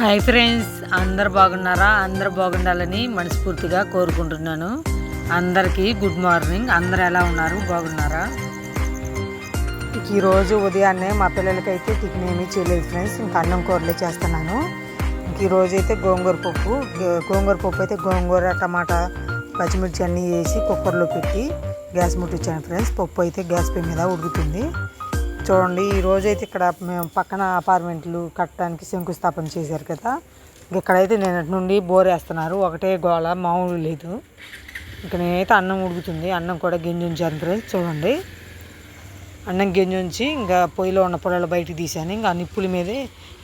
Hi friends అందరు బాగున్నారా? అందరు బాగుండాలని మనస్ఫూర్తిగా కోరుకుంటున్నాను. అందరికీ గుడ్ మార్నింగ్. అందరు ఎలా ఉన్నారు? బాగున్నారా? ఈరోజు ఉదయాన్నే మా పిల్లలకైతే టిఫిన్ ఏమీ చేయలేదు ఫ్రెండ్స్. ఇంకా అన్నం కూరలే చేస్తున్నాను. ఇంక ఈరోజు అయితే గోంగూర పప్పు గోంగూర పప్పు అయితే గోంగూర టమాటా పచ్చిమిర్చి అన్నీ వేసి కుక్కర్లో పెట్టి గ్యాస్ ముట్టించాను ఫ్రెండ్స్. పప్పు అయితే గ్యాస్ పై మీద ఉడుకుతుంది. చూడండి ఈ అయితే ఇక్కడ మేము పక్కన అపార్ట్మెంట్లు కట్టడానికి శంకుస్థాపన చేశారు కదా. ఇక్కడైతే నేను నుండి బోర్ వేస్తున్నారు. ఒకటే గోళ మామూలు లేదు. ఇక్కడ నేనైతే అన్నం ఉడుకుతుంది. అన్నం కూడా గింజ ఉంచాను ఫ్రెండ్స్ చూడండి. అన్నం గింజ ఉంచి ఇంకా పొయ్యిలో ఉన్న పొలాలు బయటకు తీసాను ఇంకా నిప్పుల మీదే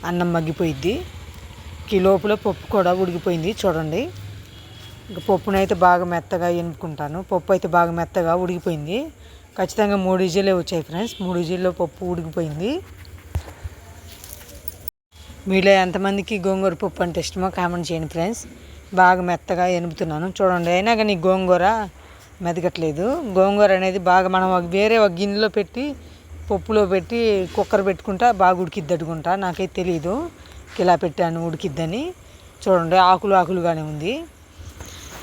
అన్నం మగ్గిపోయిద్ది. ఈ లోపల పప్పు కూడా ఉడికిపోయింది చూడండి. ఇంకా పప్పునైతే బాగా మెత్తగా ఎనుపుకుంటాను. పప్పు అయితే బాగా మెత్తగా ఉడికిపోయింది. ఖచ్చితంగా మూడు ఇజీలే వచ్చాయి ఫ్రెండ్స్. మూడు ఇజీల్లో పప్పు ఉడికిపోయింది. మీలో ఎంతమందికి గోంగూర పప్పు అంటే ఇష్టమో కామెంట్ చేయండి ఫ్రెండ్స్. బాగా మెత్తగా ఎనుపుతున్నాను చూడండి అయినా కానీ గోంగూర మెదగట్లేదు గోంగూర అనేది బాగా మనం వేరే ఒక గిన్నెలో పెట్టి పప్పులో పెట్టి కుక్కర్ పెట్టుకుంటా బాగా ఉడికిద్ది అడుగుంటా నాకైతే తెలియదు ఇలా పెట్టాను ఉడికిద్దని. చూడండి ఆకులు ఆకులుగానే ఉంది.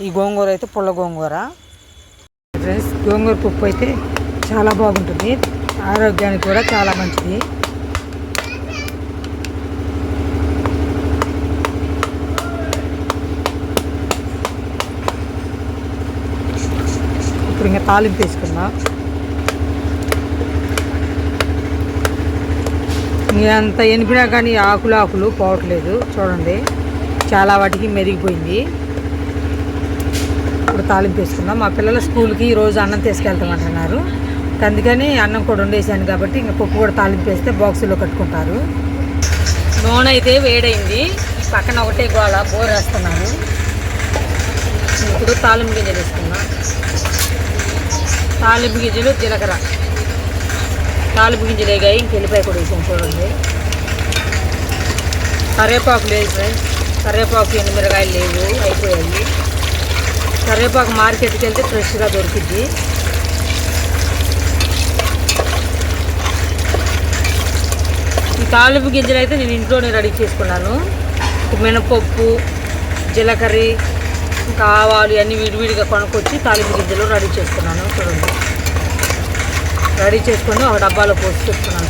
ఈ గోంగూర అయితే పుల్ల గోంగూర. ఫ్రెండ్స్ గోంగూర పప్పు అయితే చాలా బాగుంటుంది. ఆరోగ్యానికి కూడా చాలా మంచిది. ఇప్పుడు ఇంకా తాలింపు వేసుకుందాం అంత ఎనిపినా కానీ ఆకులు ఆకులు పోవట్లేదు. చూడండి. చాలా వాటికి మెరిగిపోయింది. ఇప్పుడు తాలింపు తీసుకుందాం. మా పిల్లల స్కూల్కి ఈరోజు అన్నం తీసుకెళ్తామంటున్నారు. అందుకని అన్నం కూడా వండేసాను కాబట్టి ఇంకా పప్పు కూడా తాలింపేస్తే బాక్సులో కట్టుకుంటారు. నూనె అయితే వేడైంది. ఈ పక్కన ఒకటే గోళ బోర్ వేస్తున్నాను. ఇప్పుడు తాలింపు గింజలు వేస్తున్నా తాలింపు గింజలు జీలకర్ర. తాలింపు గింజలు వేగాయి. ఇంక వెళ్ళిపోయి కూడా వేసాను చూడండి. కరివేపాకు లేదు ఫ్రెండ్స్. కరివేపాకు ఎండుమిరకాయలు లేవు. అయిపోయాయి. కరివేపాకు మార్కెట్కి వెళ్తే ఫ్రెష్గా దొరికిద్ది. తాలింపు గింజలు అయితే నేను ఇంట్లోనే రెడీ చేసుకున్నాను. మినపప్పు జీలకర్ర ఇంకా ఆవాలు అన్నీ విడివిడిగా కొనుక్కొచ్చి తాలింపు గింజలు రెడీ చేసుకున్నాను. చూడండి. రెడీ చేసుకొని ఒక డబ్బాలో పోసి చేసుకున్నాను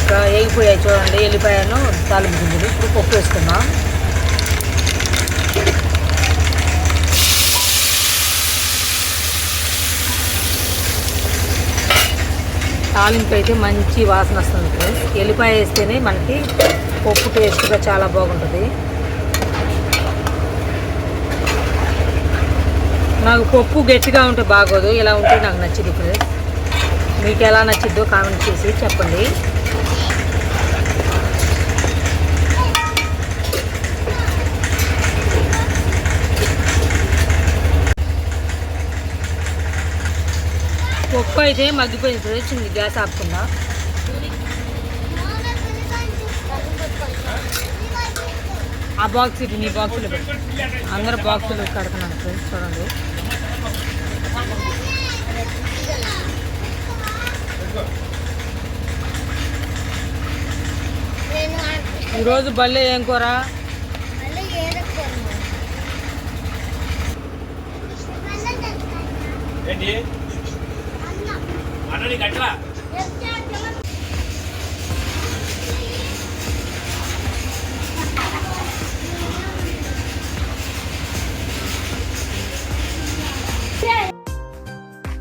ఇంకా వేగిపోయాయి చూడండి వెళ్ళిపోయాను తాలింపు గింజలు. ఇప్పుడు పప్పు వేసుకున్నాను తాలింపు అయితే మంచి వాసన వస్తుంది ఫ్రెండ్స్ ఎల్లిపాయ వేస్తేనే మనకి పప్పు టేస్ట్గా చాలా బాగుంటుంది. నాకు పప్పు గట్టిగా ఉంటే బాగోదు. ఇలా ఉంటే నాకు నచ్చింది ఫ్రెండ్స్ మీకు ఎలా నచ్చిద్దో కామెంట్ చేసి చెప్పండి. పప్పు అయితే మగ్గిపోయింది. ఫ్రెండ్స్ గ్యాస్ ఆపుకుందా ఆ బాక్స్ ఇది నీ బాక్సులు అందరు బాక్సులు కడుతున్నాను ఫ్రెండ్స్ చూడండి. ఈరోజు బల్లే ఏం కూర? ఏంటి?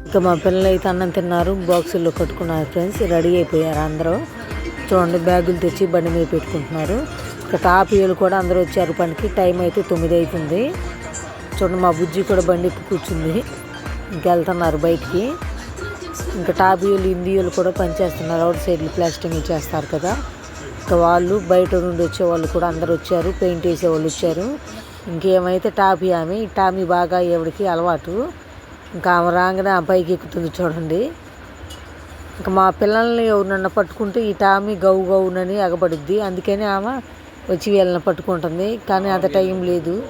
ఇంకా మా పిల్లలు అయితే అన్నం తిన్నారు బాక్సుల్లో కట్టుకున్నారు ఫ్రెండ్స్ రెడీ అయిపోయారు అందరూ. చూడండి బ్యాగులు తెచ్చి బండి మీద పెట్టుకుంటున్నారు. ఇక టాపీలు కూడా అందరూ వచ్చారు పనికి టైం అయితే తొమ్మిది అవుతుంది. చూడండి మా బుజ్జి కూడా బండి కూర్చుంది. ఇంకెళ్తున్నారు బయటికి. ఇంకా టాపీలు హిందీలు కూడా పనిచేస్తున్నారు. అవుట్ సైడ్లు ప్లాస్టింగ్ చేస్తారు కదా. ఇంకా వాళ్ళు బయట నుండి వచ్చే వాళ్ళు కూడా అందరు వచ్చారు. పెయింట్ వేసే వాళ్ళు వచ్చారు. ఇంకేమైతే టాపీ ఆమె ఈ టామీ బాగా ఎవరికి అలవాటు. ఇంకా ఆమె రాగానే ఆ పైకి ఎక్కుతుంది చూడండి. ఇంకా మా పిల్లల్ని ఎవరినన్నా పట్టుకుంటే ఈ టామీ గౌ గౌనని ఎగబడిద్ది. అందుకని ఆమె వచ్చి వీళ్ళని పట్టుకుంటుంది. కానీ అంత టైం లేదు.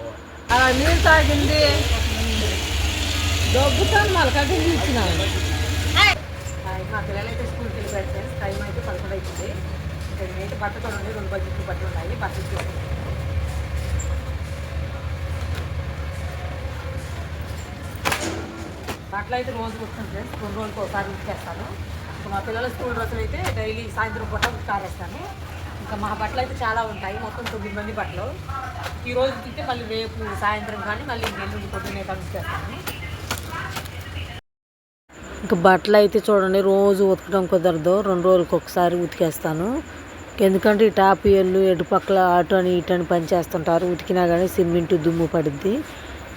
నీళ్ళు తాగింది. దగ్గుతాను మళ్ళీ కట్టింది ఇచ్చినాను. మా పిల్లలైతే స్కూల్కి వెళ్ళిపోయారు ఫ్రెండ్స్. టైం అయితే పదకొండు అవుతుంది ఇక్కడ నేటి బట్టతో ఉండి రెండు బడ్జెట్లు బట్టలు ఉన్నాయి బట్టలు తీసుకుంటాను బట్టలు అయితే రోజు కుట్టుకుంటాను ఫ్రెండ్స్. రెండు రోజులకు ఒకసారి ఉతికేస్తాను ఇంకా మా పిల్లల స్కూల్ రోజులు అయితే డైలీ సాయంత్రం పూట ఉతికారేస్తాను ఇంకా మా బట్టలు అయితే చాలా ఉంటాయి. మొత్తం తొమ్మిది మంది బట్టలు. ఈ రోజు తింటే మళ్ళీ రేపు సాయంత్రం కానీ మళ్ళీ ఎల్లుండి పొద్దున్నే కలుస్తాను ఇంకా బట్టలు అయితే చూడండి రోజు ఉతకడం కుదరదు. రెండు రోజులకి ఒకసారి ఉతికేస్తాను. ఎందుకంటే ఈ టాప్ ఎటుపక్కల అటు అని ఇటు అని పని చేస్తుంటారు. ఉతికినా కానీ సిమెంట్ దుమ్ము పడుద్ది.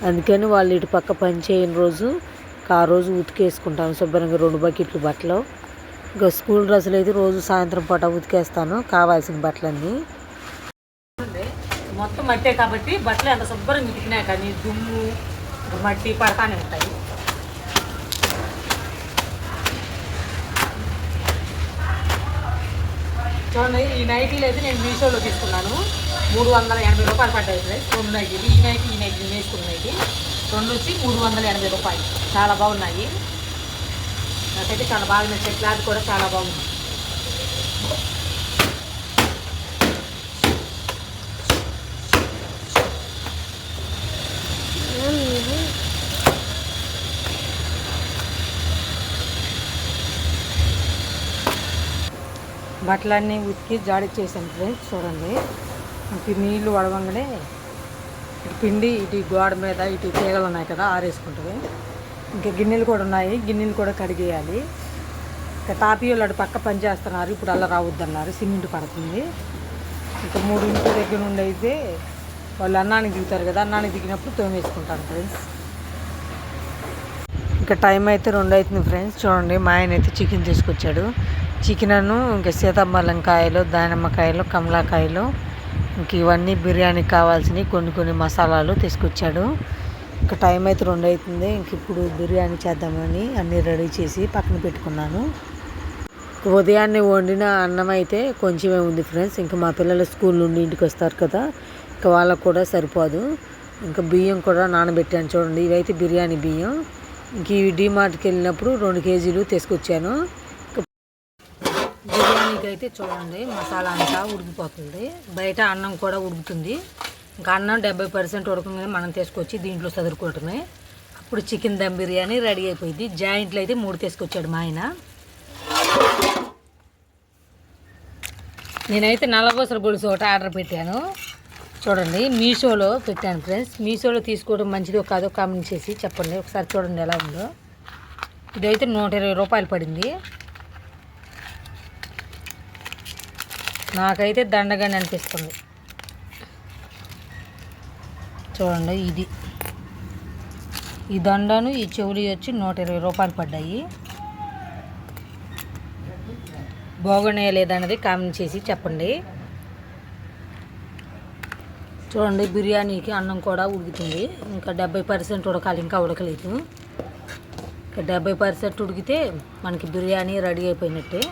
అందుకని వాళ్ళు ఇటుపక్క పని చేయని రోజు ఆ రోజు ఉతికేసుకుంటాను. శుభ్రంగా రెండు బకెట్లు బట్టలు. ఇంకా స్కూల్ డ్రెస్సులు అయితే రోజు సాయంత్రం పూట ఉతికేస్తాను. కావాల్సిన బట్టలన్నీ. మొత్తం మట్టే కాబట్టి బట్టలు ఎంత శుభ్రంగా ఉతికినాయి కానీ దుమ్ము మట్టి పడతానే ఉంటాయి. చూడండి ఈ నైటీలు అయితే నేను మీషోలో తీసుకున్నాను. మూడు వందల ఎనభై రూపాయలు పడ్డాయి రెండు నైటీలు. ఈ నైటీ ఈ నైటీ నేను వేసుకున్న నైటీ. రెండు వచ్చి మూడు వందల ఎనభై రూపాయలు. చాలా బాగున్నాయి. నాకైతే చాలా బాగా నచ్చాయి. క్లాత్ కూడా చాలా బాగుంది. బట్టలన్నీ ఉతికి జాడిచ్చేసాను ఫ్రెండ్స్ చూడండి. నీళ్ళు వడవంగానే ఇటు పిండి ఇటు గోడ మీద ఇటు తీగలు ఉన్నాయి కదా ఆరేసుకుంటుంది. ఇంకా గిన్నెలు కూడా ఉన్నాయి గిన్నెలు కూడా కడిగేయాలి. ఇంకా తాపియోళ్ళు అటు పక్క పని చేస్తున్నారు ఇప్పుడు అలా రావద్దన్నారు సిమెంట్ పడుతుంది. ఇంకా మూడు ఇంటి దగ్గర నుండి అయితే వాళ్ళు అన్నానికి దిగుతారు కదా అన్నానికి దిగినప్పుడు తోమేసుకుంటాను ఫ్రెండ్స్. ఇంకా టైం అయితే రెండు అవుతుంది ఫ్రెండ్స్ చూడండి మా ఆయన అయితే చికెన్ తీసుకొచ్చాడు. చికెన్ అను ఇంకా సీతాఫలంకాయలు దానిమ్మకాయలు కమలాకాయలు ఇంక ఇవన్నీ బిర్యానీకి కావాల్సినవి కొన్ని కొన్ని మసాలాలు తీసుకొచ్చాడు. ఇంకా టైం అయితే రెండు అవుతుంది ఇంక ఇప్పుడు బిర్యానీ చేద్దామని అన్నీ రెడీ చేసి పక్కన పెట్టుకున్నాను. ఉదయాన్నే వండిన అన్నం అయితే కొంచెమే ఉంది ఫ్రెండ్స్ ఇంకా మా పిల్లలు స్కూల్ నుండి ఇంటికి వస్తారు కదా ఇంకా వాళ్ళకు కూడా సరిపోదు. ఇంకా బియ్యం కూడా నానబెట్టాను చూడండి ఇవైతే బిర్యానీ బియ్యం. ఇంక ఇవి డీమార్ట్కి వెళ్ళినప్పుడు రెండు కేజీలు తీసుకొచ్చాను. అయితే చూడండి మసాలా అంతా ఉడికిపోతుంది. బయట అన్నం కూడా ఉడుకుతుంది. ఇంకా అన్నం డెబ్బై పర్సెంట్ ఉడకగానే మనం తీసుకొచ్చి దీంట్లో చదువుకోవటమే అప్పుడు చికెన్ దమ్ బిర్యానీ రెడీ అయిపోయింది. జాయింట్లు అయితే మూడు తీసుకొచ్చాడు మా ఆయన. నేనైతే నల్లబోసల గొలుసు ఒకటి ఆర్డర్ పెట్టాను. చూడండి మీషోలో పెట్టాను ఫ్రెండ్స్. మీషోలో తీసుకోవడం మంచిదో కాదో కామెంట్ చేసి చెప్పండి. ఒకసారి చూడండి ఎలా ఉందో. ఇదైతే నూట ఇరవై రూపాయలు పడింది. నాకైతే దండగానే అనిపిస్తుంది. చూడండి ఇది. ఈ దండను ఈ చెవులు వచ్చి నూట ఇరవై రూపాయలు పడ్డాయి. బాగున్నాయా లేదన్నది కామెంట్ చేసి చెప్పండి. చూడండి బిర్యానీకి అన్నం కూడా ఉడుకుతుంది. ఇంకా డెబ్బై పర్సెంట్ ఉడకాలి ఇంకా ఉడకలేదు. ఇంకా డెబ్బై పర్సెంట్ ఉడికితే మనకి బిర్యానీ రెడీ అయిపోయినట్టే.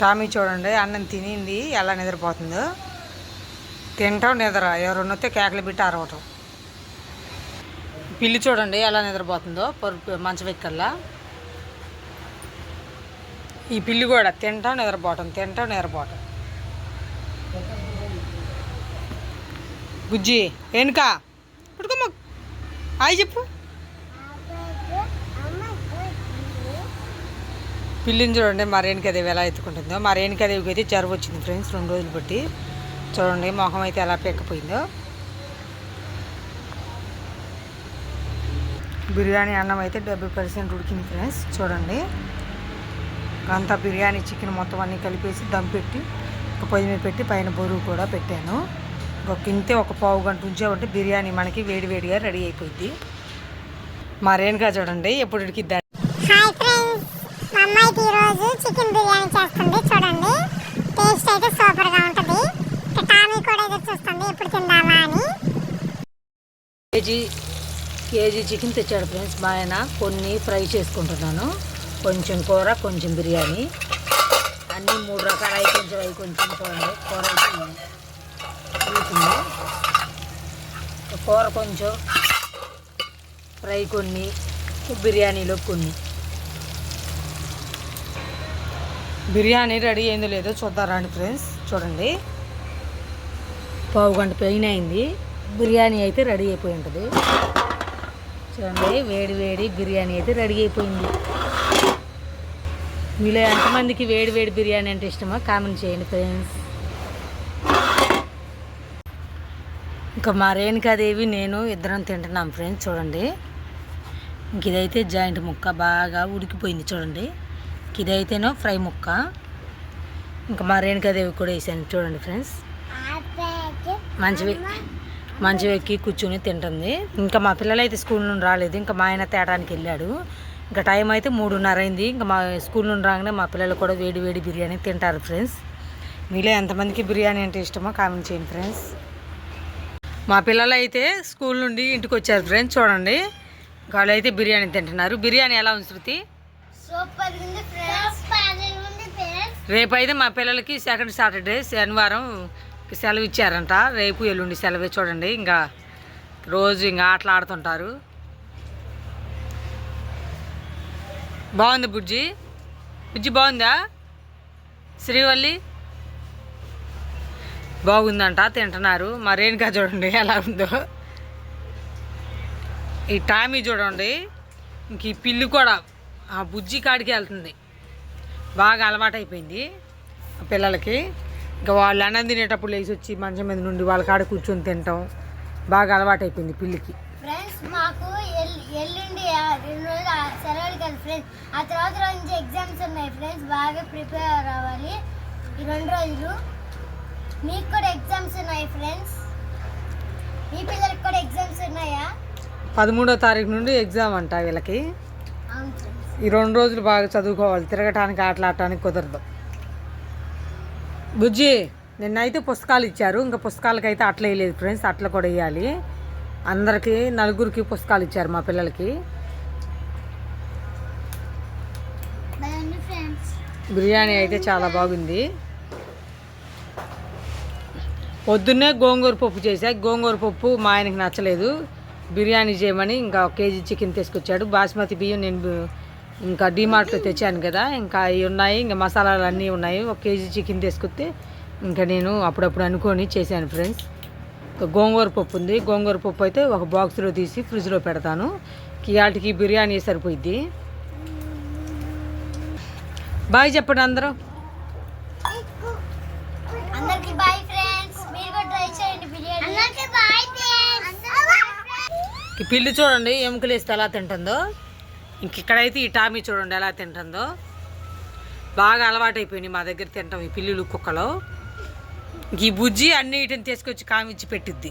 టామీ చూడండి అన్నం తినింది ఎలా నిద్రపోతుందో. తింటాం నిద్ర ఎవరున్నతే కేకలు పెట్టి అరవటం. పిల్లి చూడండి ఎలా నిద్రపోతుందో పరుపు మంచవెక్కల్లా ఈ పిల్లి కూడా తింటాం నిద్రపోవటం తింటాం నిద్రపోవటం. గుజ్జి వెనుక పుడుకోమ్మ హాయ్ చెప్పు. పిల్లిని చూడండి మా రేణుకదేవి ఎలా ఎత్తుకుంటుందో. మా రేణుకదేవికి అయితే జ్వరం వచ్చింది ఫ్రెండ్స్ రెండు రోజులు బట్టి చూడండి మొహం అయితే ఎలా పెక్కపోయిందో. బిర్యానీ అన్నం అయితే డెబ్బై పర్సెంట్ ఉడికింది ఫ్రెండ్స్ చూడండి. అంతా బిర్యానీ చికెన్ మొత్తం అన్నీ కలిపేసి దమ్ పెట్టి ఒక పొయ్యి మీద పెట్టి పైన బరువు కూడా పెట్టాను. ఒక ఇంతే ఒక పావు గంట ఉంచామంటే బిర్యానీ మనకి వేడి వేడిగా రెడీ అయిపోయింది. మా రేణుగా చూడండి ఎప్పుడు ఉడికిద్దా హాయ్ ఫ్రెండ్స్ మా అమ్మ అయితే ఈరోజు చికెన్ వస్తుంది చూడండి. టేస్ట్ అయితే సూపర్గా ఉంటుంది. టామీ కూడా ఎదురు చూస్తుంది ఎప్పుడు తిందామా అని. కేజీ కేజీ చికెన్ తెచ్చాడు ఫ్రెండ్స్ మా ఆయన. కొన్ని ఫ్రై చేసుకుంటున్నాను. కొంచెం కూర కొంచెం బిర్యానీ. అన్నీ మూడు రకాలు అవి కొంచెం అవి కొంచెం చూడండి. కూర కూర కొంచెం ఫ్రై కొన్ని బిర్యానీలో కొన్ని. బిర్యానీ రెడీ అయిందో లేదో చూద్దాం అండి ఫ్రెండ్స్. చూడండి. పావు గంట పైన అయింది. బిర్యానీ అయితే రెడీ అయిపోయి ఉంటుంది. చూడండి వేడి వేడి బిర్యానీ అయితే రెడీ అయిపోయింది. మీలో ఎంతమందికి వేడి వేడి బిర్యానీ అంటే ఇష్టమో కామెంట్ చేయండి ఫ్రెండ్స్. ఇంకా మా రేణుకాదేవి నేను ఇద్దరం తింటున్నాం ఫ్రెండ్స్. చూడండి. ఇంక ఇదైతే జాయింట్ ముక్క బాగా ఉడికిపోయింది. చూడండి. ఇది ఇదైతేనో ఫ్రై ముక్క. ఇంకా మా రేణుకాదేవి కూడా వేసాను. చూడండి ఫ్రెండ్స్. మంచివి మంచివి ఎక్కి కూర్చుని తింటుంది. ఇంకా మా పిల్లలు అయితే స్కూల్ నుండి రాలేదు. ఇంకా మా ఆయన తేడానికి వెళ్ళాడు. ఇంకా టైం అయితే మూడున్నర అయింది. ఇంకా మా స్కూల్ నుండి రాగానే మా పిల్లలు కూడా వేడి వేడి బిర్యానీ తింటారు ఫ్రెండ్స్. మీలో ఎంతమందికి బిర్యానీ అంటే ఇష్టమో కామెంట్ చేయండి ఫ్రెండ్స్. మా పిల్లలు అయితే స్కూల్ నుండి ఇంటికి వచ్చారు ఫ్రెండ్స్. చూడండి. వాళ్ళు అయితే బిర్యానీ తింటున్నారు. బిర్యానీ ఎలా ఉంది శృతి? సూపర్ రేపైతే రేపు అయితే మా పిల్లలకి సెకండ్ సాటర్డే శనివారం సెలవు ఇచ్చారంట. రేపు ఎల్లుండి సెలవు చూడండి. ఇంకా రోజు ఇంకా ఆటలు ఆడుతుంటారు. బాగుంది బుజ్జి? బుజ్జి బాగుందా? శ్రీవల్లి? బాగుందంట తింటున్నారు. మా రేణుకా చూడండి ఎలా ఉందో. ఈ టామీ చూడండి. ఇంక ఈ పిల్లి కూడా ఆ బుజ్జి కాడికి వెళ్తుంది. బాగా అలవాటు అయిపోయింది ఆ పిల్లలకి. ఇంకా వాళ్ళు అన్నం తినేటప్పుడు లేచి వచ్చి మంచం మీద నుండి వాళ్ళ కాడ కూర్చొని తింటాం. బాగా అలవాటు అయిపోయింది పిల్లికి ఫ్రెండ్స్ మాకు ఎల్- ఎల్లుండి రెండు రోజులు సెలవులు కదా ఫ్రెండ్స్. ఆ తర్వాత రోజు నుంచి ఎగ్జామ్స్ ఉన్నాయి ఫ్రెండ్స్ బాగా ప్రిపేర్ అవ్వాలి ఈ రెండు రోజులు. మీకు కూడా ఎగ్జామ్స్ ఉన్నాయి ఫ్రెండ్స్? మీ పిల్లలకి కూడా ఎగ్జామ్స్ ఉన్నాయా? పదమూడో తారీఖు నుండి ఎగ్జామ్ అంట వీళ్ళకి. ఈ రెండు రోజులు బాగా చదువుకోవాలి. తిరగటానికి ఆటలాడటానికి కుదరదు. బుజ్జి నిన్నైతే పుస్తకాలు ఇచ్చారు. ఇంకా పుస్తకాలకి అయితే అట్లా వేయలేదు ఫ్రెండ్స్ అట్లా కూడా వేయాలి అందరికీ నలుగురికి పుస్తకాలు ఇచ్చారు మా పిల్లలకి. బిర్యానీ అయితే చాలా బాగుంది. పొద్దున్నే గోంగూర పప్పు చేశా. గోంగూర పప్పు మా ఆయనకి నచ్చలేదు. బిర్యానీ చేయమని ఇంకా ఒక కేజీ చికెన్ తీసుకొచ్చాడు. బాస్మతి బియ్యం నేను ఇంకా డీమార్ట్లో తెచ్చాను కదా ఇంకా అవి ఉన్నాయి ఇంకా మసాలాలు అన్నీ ఉన్నాయి. ఒక కేజీ చికెన్ తీసుకొస్తే ఇంకా నేను అప్పుడప్పుడు అనుకొని చేశాను ఫ్రెండ్స్. ఇంకా గోంగూర పప్పు ఉంది. గోంగూర పప్పు అయితే ఒక బాక్స్లో తీసి ఫ్రిడ్జ్లో పెడతాను. ఇవాటికి బిర్యానీ సరిపోయిద్ది. బాయ్ చెప్పండి అందరూ. అందరికి బాయ్ ఫ్రెండ్స్. మీరు కూడా ట్రై చేయండి బిర్యానీ. అందరికి బాయ్ ఫ్రెండ్స్. ఈ పిల్లి చూడండి ఎముకలు వేస్తే ఎలా తింటుందో. ఇంకెక్కడైతే ఈ టామీ చూడండి ఎలా తింటుందో. బాగా అలవాటైపోయినాయి మా దగ్గర తింటాం ఈ పిల్లులు కుక్కలు. ఇంక ఈ బుజ్జి అన్ని వీటిని తీసుకొచ్చి కామిచ్చి పెట్టిద్ది.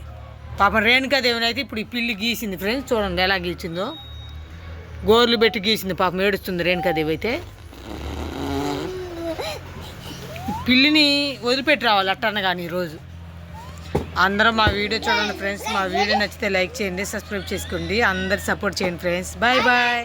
పాపం రేణుకాదేవిని అయితే ఇప్పుడు ఈ పిల్లి గీసింది ఫ్రెండ్స్ చూడండి ఎలా గీచిందో. గోర్లు పెట్టి గీసింది పాపం ఏడుస్తుంది రేణుకాదేవి అయితే. పిల్లిని వదిలిపెట్టి రావాలి అట్టన్న కానీ ఈరోజు అందరూ మా వీడియో చూడండి ఫ్రెండ్స్ మా వీడియో నచ్చితే లైక్ చేయండి సబ్స్క్రైబ్ చేసుకోండి. అందరు సపోర్ట్ చేయండి ఫ్రెండ్స్. Bye bye.